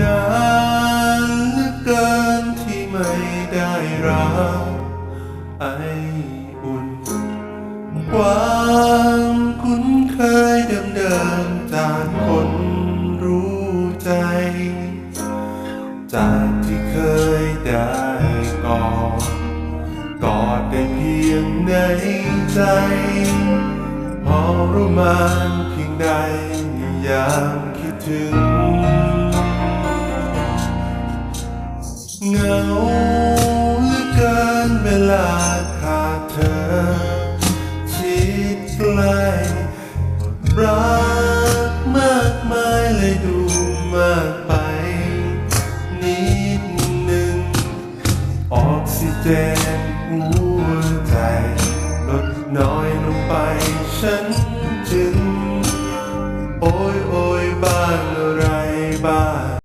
นานเหลือเกินที่ไม่ได้รักไออุ่นความคุ้นเคยเดิมๆจากคนรู้ใจ จากที่เคยได้กอดกอดได้เพียงในใจ พอรู้มานเพียงใดยามคิดถึง เหงาเหลือเกินเวลาขาดเธอชิดใกล้รักมากมายเลยดูมากไป นิดหนึ่งออกซิเจนหัวใจ ลดน้อยลงไปฉันจึง โอ้ยโอ้ยบ้านอะไรบ้าน